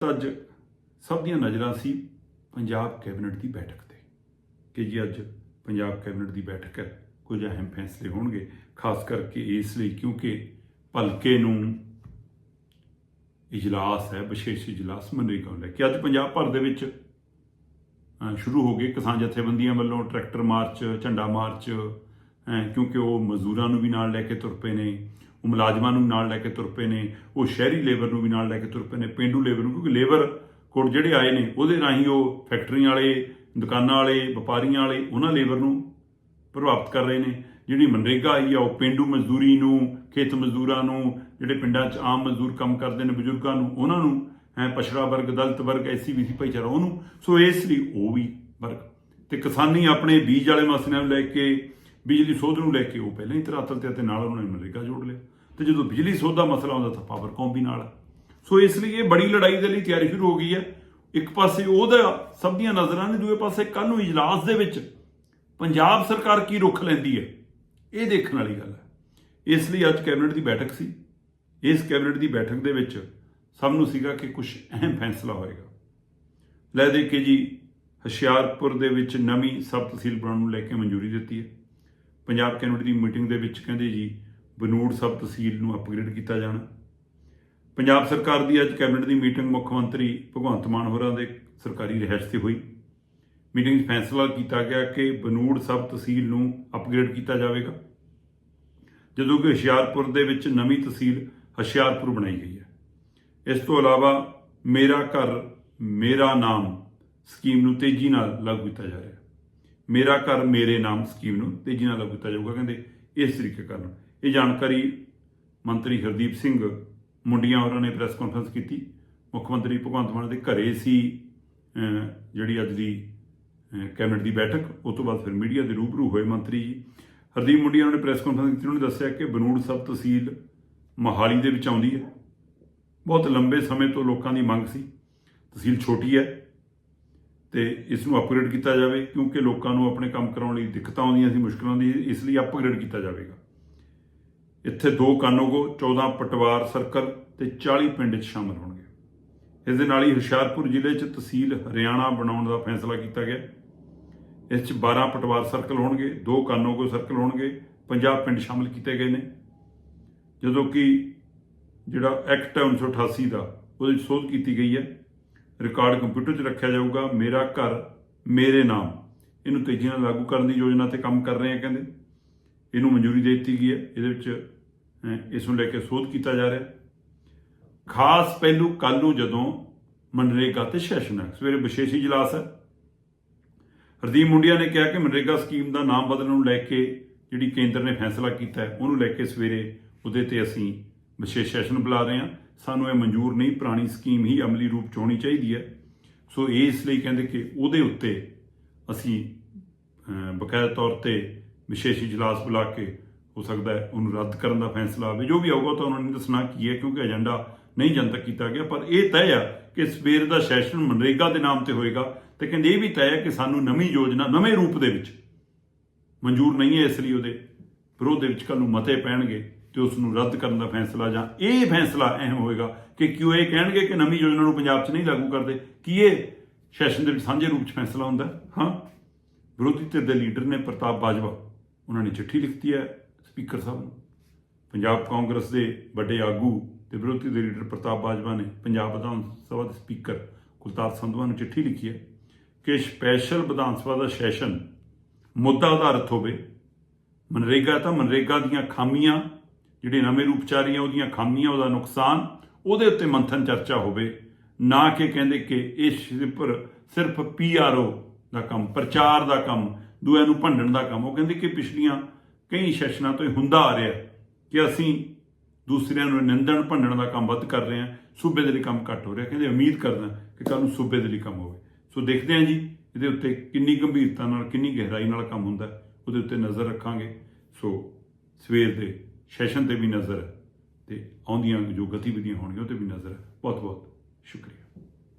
ਅੱਜ ਸਭ ਦੀਆਂ ਨਜ਼ਰਾਂ ਸੀ ਪੰਜਾਬ ਕੈਬਨਿਟ ਦੀ ਬੈਠਕ ਤੇ ਕਿ ਜੀ ਅੱਜ ਪੰਜਾਬ ਕੈਬਨਿਟ ਦੀ ਬੈਠਕ ਹੈ, ਕੁਝ ਅਹਿਮ ਫੈਸਲੇ ਹੋਣਗੇ, ਖਾਸ ਕਰਕੇ ਇਸ ਲਈ ਕਿਉਂਕਿ ਭਲਕੇ ਨੂੰ ਇਜਲਾਸ ਹੈ, ਵਿਸ਼ੇਸ਼ ਇਜਲਾਸ ਮਨਰੇਗਾ ਲੈ ਕੇ ਅੱਜ ਪੰਜਾਬ ਭਰ ਦੇ ਵਿੱਚ ਸ਼ੁਰੂ ਹੋ ਗਏ ਕਿਸਾਨ ਜਥੇਬੰਦੀਆਂ ਵੱਲੋਂ ਟਰੈਕਟਰ ਮਾਰਚ, ਝੰਡਾ ਮਾਰਚ ਕਿਉਂਕਿ ਉਹ ਮਜ਼ਦੂਰਾਂ ਨੂੰ ਵੀ ਨਾਲ ਲੈ ਕੇ ਤੁਰ ਪਏ ਨੇ। ਉਹ ਮੁਲਾਜ਼ਮਾਂ ਨੂੰ ਨਾਲ ਲੈ ਕੇ ਤੁਰ ਪਏ ਨੇ, ਉਹ ਸ਼ਹਿਰੀ ਲੇਬਰ ਨੂੰ ਵੀ ਨਾਲ ਲੈ ਕੇ ਤੁਰ ਪਏ ਨੇ, ਪਿੰਡੂ ਲੇਬਰ ਨੂੰ, ਕਿਉਂਕਿ ਲੇਬਰ ਕੋਡ ਜਿਹੜੇ ਆਏ ਨੇ, ਉਹਦੇ ਰਾਹੀਂ ਉਹ ਫੈਕਟਰੀਆਂ ਵਾਲੇ, ਦੁਕਾਨਾਂ ਵਾਲੇ, ਵਪਾਰੀਆਂ ਵਾਲੇ, ਉਹਨਾਂ ਲੇਬਰ ਨੂੰ ਪ੍ਰਭਾਵਿਤ ਕਰ ਰਹੇ ਨੇ। ਜਿਹੜੀ ਮਨਰੇਗਾ ਆਈ ਆ, ਉਹ ਪਿੰਡੂ ਮਜ਼ਦੂਰੀ ਨੂੰ, ਖੇਤ ਮਜ਼ਦੂਰਾਂ ਨੂੰ, ਜਿਹੜੇ ਪਿੰਡਾਂ 'ਚ ਆਮ ਮਜ਼ਦੂਰ ਕੰਮ ਕਰਦੇ ਨੇ, ਬਜ਼ੁਰਗਾਂ ਨੂੰ, ਉਹਨਾਂ ਨੂੰ, ਹੈ, ਪਛੜਾ ਵਰਗ, ਦਲਿਤ ਵਰਗ ਐਸੀ ਬੀਸੀ ਭਾਈਚਾਰਾ, ਉਹਨੂੰ। ਸੋ ਇਸ ਲਈ ਉਹ ਵੀ ਵਰਗ। ਤੇ ਕਿਸਾਨੀ ਆਪਣੇ ਬੀਜ ਵਾਲੇ ਮਸਲਿਆਂ ਨੂੰ ਲੈ ਕੇ ਬਿਜਲੀ ਸੋਧ ਨੂੰ ਲੈ ਕੇ ਉਹ ਪਹਿਲਾਂ ਹੀ ਧਰਾਤਲ ਤੇ ਅਤੇ ਨਾਲ ਉਹਨਾਂ ਨੇ ਮਨਰੇਗਾ ਜੋੜ ਲਿਆ। ਤੇ ਜਦੋਂ ਬਿਜਲੀ ਸੋਧ ਦਾ ਮਸਲਾ ਆਉਂਦਾ ਤਾਂ ਪਾਵਰਕੌਮ ਵੀ ਨਾਲ ਆ। ਸੋ ਇਸ ਲਈ ਇਹ ਬੜੀ ਲੜਾਈ ਦੇ ਲਈ ਤਿਆਰੀ ਸ਼ੁਰੂ ਹੋ ਗਈ ਹੈ। ਇੱਕ ਪਾਸੇ ਉਹਦਾ ਸਭ ਦੀਆਂ ਨਜ਼ਰਾਂ ਨੇ, ਦੂਏ ਪਾਸੇ ਕੱਲ ਨੂੰ ਇਜਲਾਸ ਦੇ ਵਿੱਚ ਪੰਜਾਬ ਸਰਕਾਰ ਕੀ ਰੁਖ ਲੈਂਦੀ ਹੈ, ਇਹ ਦੇਖਣ ਵਾਲੀ ਗੱਲ ਹੈ। ਇਸ ਲਈ ਅੱਜ ਕੈਬਨਿਟ ਦੀ ਬੈਠਕ ਸੀ। ਇਸ ਕੈਬਨਿਟ ਦੀ ਬੈਠਕ ਦੇ ਵਿੱਚ ਸਭ ਨੂੰ ਸੀਗਾ ਕਿ ਕੁਝ ਅਹਿਮ ਫੈਸਲਾ ਹੋਏਗਾ। ਲੈ ਦੇ ਕੇ ਜੀ, ਹੁਸ਼ਿਆਰਪੁਰ ਦੇ ਵਿੱਚ ਨਵੀਂ ਸਬ ਤਹਿਸੀਲ ਬਣਾਉਣ ਨੂੰ ਲੈ ਕੇ ਮਨਜ਼ੂਰੀ ਦਿੱਤੀ ਹੈ। ਪੰਜਾਬ ਕੈਬਨਿਟ ਦੀ ਮੀਟਿੰਗ ਦੇ ਵਿੱਚ ਕਹਿੰਦੇ ਜੀ, ਬਨੂੜ ਸਬ ਤਹਿਸੀਲ ਨੂੰ ਅਪਗ੍ਰੇਡ ਕੀਤਾ ਜਾਣਾ। ਪੰਜਾਬ ਸਰਕਾਰ ਦੀ ਅੱਜ ਕੈਬਨਿਟ ਦੀ ਮੀਟਿੰਗ ਮੁੱਖ ਮੰਤਰੀ ਭਗਵੰਤ ਮਾਨ ਹੋਰਾਂ ਦੇ ਸਰਕਾਰੀ ਰਿਹਾਇਸ਼ ਤੇ ਹੋਈ। ਮੀਟਿੰਗ 'ਚ ਫੈਸਲਾ ਕੀਤਾ ਗਿਆ ਕਿ ਬਨੂੜ ਸਬ ਤਹਿਸੀਲ ਨੂੰ ਅਪਗ੍ਰੇਡ ਕੀਤਾ ਜਾਵੇਗਾ। ਜਦੋਂ ਕਿ ਹੁਸ਼ਿਆਰਪੁਰ ਦੇ ਵਿੱਚ ਨਵੀਂ ਤਹਿਸੀਲ ਹੁਸ਼ਿਆਰਪੁਰ ਬਣਾਈ ਗਈ ਹੈ। ਇਸ ਤੋਂ ਇਲਾਵਾ ਮੇਰਾ ਘਰ, ਮੇਰਾ ਨਾਮ ਸਕੀਮ ਨੂੰ ਤੇਜ਼ੀ ਨਾਲ ਲਾਗੂ ਕੀਤਾ ਜਾ ਰਿਹਾ ਹੈ। ਮੇਰਾ ਘਰ ਮੇਰੇ ਨਾਮ ਸਕੀਮ ਨੂੰ ਤੇਜ਼ੀ ਨਾਲ ਲਾਗੂ ਕੀਤਾ ਜਾਊਗਾ ਕਹਿੰਦੇ ਇਸ ਤਰੀਕੇ ਕਰਨ। ਇਹ ਜਾਣਕਾਰੀ ਮੰਤਰੀ ਹਰਦੀਪ ਸਿੰਘ ਮੁੰਡੀਆਂ ਹੋਰਾਂ ਨੇ ਪ੍ਰੈਸ ਕਾਨਫਰੰਸ ਕੀਤੀ। ਮੁੱਖ ਮੰਤਰੀ ਭਗਵੰਤ ਮਾਨ ਦੇ ਘਰੇ ਸੀ ਜਿਹੜੀ ਅੱਜ ਦੀ ਕੈਬਨਿਟ ਦੀ ਬੈਠਕ ਉਸ ਤੋਂ ਬਾਅਦ ਫਿਰ ਮੀਡੀਆ ਦੇ ਰੂਬਰੂ ਹੋਏ ਮੰਤਰੀ ਜੀ। ਹਰਦੀਪ ਮੁੰਡੀਆਂ ਨੇ ਪ੍ਰੈਸ ਕਾਨਫਰੰਸ ਕੀਤੀ, ਉਹਨਾਂ ਨੇ ਦੱਸਿਆ ਕਿ ਬਨੂੜ ਸਬ ਤਹਿਸੀਲ ਮੋਹਾਲੀ ਦੇ ਵਿੱਚ ਆਉਂਦੀ ਹੈ। ਬਹੁਤ ਲੰਬੇ ਸਮੇਂ ਤੋਂ ਲੋਕਾਂ ਦੀ ਮੰਗ ਸੀ। ਤਹਿਸੀਲ ਛੋਟੀ ਹੈ ਤੇ ਇਸ ਨੂੰ ਅਪਗ੍ਰੇਡ ਕੀਤਾ ਜਾਵੇ, ਕਿਉਂਕਿ ਲੋਕਾਂ ਨੂੰ ਆਪਣੇ ਕੰਮ ਕਰਾਉਣ ਲਈ ਦਿੱਕਤਾਂ ਆਉਂਦੀਆਂ ਸੀ, ਮੁਸ਼ਕਲਾਂ ਦੀ ਇਸ ਲਈ ਅਪਗ੍ਰੇਡ ਕੀਤਾ ਜਾਵੇਗਾ। ਇੱਥੇ ਦੋ ਕਾਨੋਗੋ 14 ਪਟਵਾਰ ਸਰਕਲ ਤੇ 40 ਪਿੰਡ 'ਚ ਸ਼ਾਮਲ ਹੋਣਗੇ। ਇਸ ਦੇ ਨਾਲ ਹੀ ਹੁਸ਼ਿਆਰਪੁਰ ਜ਼ਿਲ੍ਹੇ 'ਚ ਤਹਿਸੀਲ ਹਰਿਆਣਾ ਬਣਾਉਣ ਦਾ ਫੈਸਲਾ ਕੀਤਾ ਗਿਆ। ਇਸ 'ਚ 12 ਪਟਵਾਰ ਸਰਕਲ ਹੋਣਗੇ, ਦੋ ਕਾਨੋਗੋ ਸਰਕਲ ਹੋਣਗੇ 50 ਪਿੰਡ ਸ਼ਾਮਲ ਕੀਤੇ ਗਏ ਨੇ। ਜਦੋਂ ਕਿ ਜਿਹੜਾ ਐਕਟ ਹੈ 1988 ਦਾ, ਉਹਦੇ 'ਚ ਸੋਧ ਕੀਤੀ ਗਈ ਹੈ ਰਿਕਾਰਡ ਕੰਪਿਊਟਰ 'ਚ ਰੱਖਿਆ ਜਾਊਗਾ, ਮੇਰਾ ਘਰ, ਮੇਰੇ ਨਾਮ। ਇਹਨੂੰ ਤੇਜ਼ੀ ਨਾਲ ਲਾਗੂ ਕਰਨ ਦੀ ਯੋਜਨਾ ਤੇ ਕੰਮ ਕਰ ਰਹੇ ਆ ਕਹਿੰਦੇ। ਇਹਨੂੰ ਮਨਜ਼ੂਰੀ ਦੇ ਦਿੱਤੀ ਗਈ ਹੈ। ਇਹਦੇ ਵਿੱਚ ਇਸ ਨੂੰ ਲੈ ਕੇ ਸੋਧ ਕੀਤਾ ਜਾ ਰਿਹਾ। ਖਾਸ ਪਹਿਲੂ ਕੱਲ ਨੂੰ ਜਦੋਂ ਮਨਰੇਗਾ ਤੇ ਸੈਸ਼ਨ ਹੈ। ਸਵੇਰੇ ਵਿਸ਼ੇਸ਼ ਇਜਲਾਸ ਹੈ। ਹਰਦੀਪ ਮੁੰਡਿਆ ਨੇ ਕਿਹਾ ਕਿ ਮਨਰੇਗਾ ਸਕੀਮ ਦਾ ਨਾਮ ਬਦਲਣ ਨੂੰ ਲੈ ਕੇ ਜਿਹੜੀ ਕੇਂਦਰ ਨੇ ਫੈਸਲਾ ਕੀਤਾ ਹੈ, ਉਹਨੂੰ ਲੈ ਕੇ ਸਵੇਰੇ ਉਹਦੇ ਤੇ ਅਸੀਂ ਵਿਸ਼ੇਸ਼ ਸੈਸ਼ਨ ਬੁਲਾ ਰਹੇ ਹਾਂ। ਸਾਨੂੰ ਇਹ ਮਨਜ਼ੂਰ ਨਹੀਂ, ਪੁਰਾਣੀ ਸਕੀਮ ਹੀ ਅਮਲੀ ਰੂਪ ਚ ਹੋਣੀ ਚਾਹੀਦੀ ਹੈ। ਸੋ ਇਹ ਇਸ ਲਈ ਕਹਿੰਦੇ ਕਿ ਉਹਦੇ ਉੱਤੇ ਅਸੀਂ ਬਕਾਇਦਾ ਤੌਰ ਤੇ ਵਿਸ਼ੇਸ਼ ਇਜਲਾਸ ਬੁਲਾ ਕੇ ਹੋ ਸਕਦਾ ਹੈ ਉਹਨੂੰ ਰੱਦ ਕਰਨ ਦਾ ਫੈਸਲਾ ਆਵੇ। ਜੋ ਵੀ ਆਊਗਾ ਤਾਂ ਉਹਨਾਂ ਨੇ ਦੱਸਣਾ ਕੀ ਹੈ, ਕਿਉਂਕਿ ਏਜੰਡਾ ਨਹੀਂ ਜਨਤਕ ਕੀਤਾ ਗਿਆ। ਪਰ ਇਹ ਤੈਅ ਆ ਕਿ ਸਵੇਰ ਦਾ ਸੈਸ਼ਨ ਮਨਰੇਗਾ ਦੇ ਨਾਮ ਤੇ ਹੋਏਗਾ ਤੇ ਕਹਿੰਦੇ ਇਹ ਵੀ ਤੈਅ ਹੈ ਕਿ ਸਾਨੂੰ ਨਵੀਂ ਯੋਜਨਾ, ਨਵੇਂ ਰੂਪ ਦੇ ਵਿੱਚ ਮਨਜ਼ੂਰ ਨਹੀਂ ਹੈ ਇਸ ਲਈ ਉਹਦੇ ਵਿਰੋਧ ਦੇ ਵਿੱਚ ਕੱਲ ਨੂੰ ਮਤੇ ਪੈਣਗੇ। ਤੇ ਉਸ ਨੂੰ ਰੱਦ ਕਰਨ ਦਾ ਫੈਸਲਾ ਜਾਂ ਇਹ ਫੈਸਲਾ ਅਹਿਮ ਹੋਏਗਾ ਕਿ ਕਿਉਂ ਇਹ ਕਹਿਣਗੇ ਕਿ ਨਵੀਂ ਯੋਜਨਾ ਨੂੰ ਪੰਜਾਬ 'ਚ ਨਹੀਂ ਲਾਗੂ ਕਰਦੇ? ਕੀ ਇਹ ਸੈਸ਼ਨ ਦੇ ਵਿੱਚ ਸਾਂਝੇ ਰੂਪ 'ਚ ਫੈਸਲਾ ਹੁੰਦਾ? ਹਾਂ? ਵਿਰੋਧੀ ਧਿਰ ਦੇ ਲੀਡਰ ਨੇ ਪ੍ਰਤਾਪ ਬਾਜਵਾ, ਉਹਨਾਂ ਨੇ ਚਿੱਠੀ ਲਿਖਤੀ ਹੈ ਸਪੀਕਰ ਸਾਹਿਬ ਨੂੰ। ਪੰਜਾਬ ਕਾਂਗਰਸ ਦੇ ਵੱਡੇ ਆਗੂ ਤੇ ਵਿਰੋਧੀ ਦੇ ਲੀਡਰ ਪ੍ਰਤਾਪ ਬਾਜਵਾ ਨੇ ਪੰਜਾਬ ਵਿਧਾਨ ਸਭਾ ਦੇ ਸਪੀਕਰ ਕੁਲਤਾਰ ਸੰਧਵਾ ਨੂੰ ਚਿੱਠੀ ਲਿਖੀ ਹੈ ਕਿ ਸਪੈਸ਼ਲ ਵਿਧਾਨ ਸਭਾ ਦਾ ਸੈਸ਼ਨ ਮੁੱਦਾ ਆਧਾਰਿਤ ਹੋਵੇ। ਮਨਰੇਗਾ ਤਾਂ ਮਨਰੇਗਾ ਦੀਆਂ ਖਾਮੀਆਂ ਜਿਹੜੇ ਨਵੇਂ ਰੂਪਚਾਰੀਆਂ ਉਹਦੀਆਂ ਖਾਮੀਆਂ, ਉਹਦਾ ਨੁਕਸਾਨ, ਉਹਦੇ ਉੱਤੇ ਮੰਥਨ ਚਰਚਾ ਹੋਵੇ, ਨਾ ਕਿ ਕਹਿੰਦੇ ਕਿ ਇਹ ਸਿਰਫ ਸਿਰਫ ਪੀਆਰਓ ਦਾ ਕੰਮ, ਪ੍ਰਚਾਰ ਦਾ ਕੰਮ ਦੂਆਂ ਨੂੰ ਭੰਡਣ ਦਾ ਕੰਮ। ਉਹ ਕਹਿੰਦੇ ਕਿ ਪਿਛਲੀਆਂ ਕਈ ਸੈਸ਼ਨਾਂ ਤੋਂ ਇਹ ਹੁੰਦਾ ਆ ਰਿਹਾ ਕਿ ਅਸੀਂ ਦੂਸਰਿਆਂ ਨੂੰ ਨਿੰਦਣ, ਭੰਡਣ ਦਾ ਕੰਮ ਵੱਧ ਕਰ ਰਹੇ ਹਾਂ, ਸੂਬੇ ਦੇ ਲਈ ਕੰਮ ਘੱਟ ਹੋ ਰਿਹਾ। ਕਹਿੰਦੇ ਉਮੀਦ ਕਰਦਾ ਕਿ ਕੱਲ ਨੂੰ ਸੂਬੇ ਦੇ ਲਈ ਕੰਮ ਹੋਵੇ। ਸੋ ਦੇਖਦੇ ਹਾਂ ਜੀ, ਇਹਦੇ ਉੱਤੇ ਕਿੰਨੀ ਗੰਭੀਰਤਾ ਨਾਲ, ਕਿੰਨੀ ਗਹਿਰਾਈ ਨਾਲ ਕੰਮ ਹੁੰਦਾ, ਉਹਦੇ ਉੱਤੇ ਨਜ਼ਰ ਰੱਖਾਂਗੇ। ਸੋ ਸਵੇਰ ਦੇ ਸੈਸ਼ਨ ਤੇ ਵੀ ਨਜ਼ਰ ਹੈ ਤੇ ਆਉਂਦੀਆਂ ਜੋ ਗਤੀਵਿਧੀਆਂ ਹੋਣਗੀਆਂ ਉਹ ਤੇ ਵੀ ਨਜ਼ਰ ਹੈ। ਬਹੁਤ ਬਹੁਤ ਸ਼ੁਕਰੀਆ।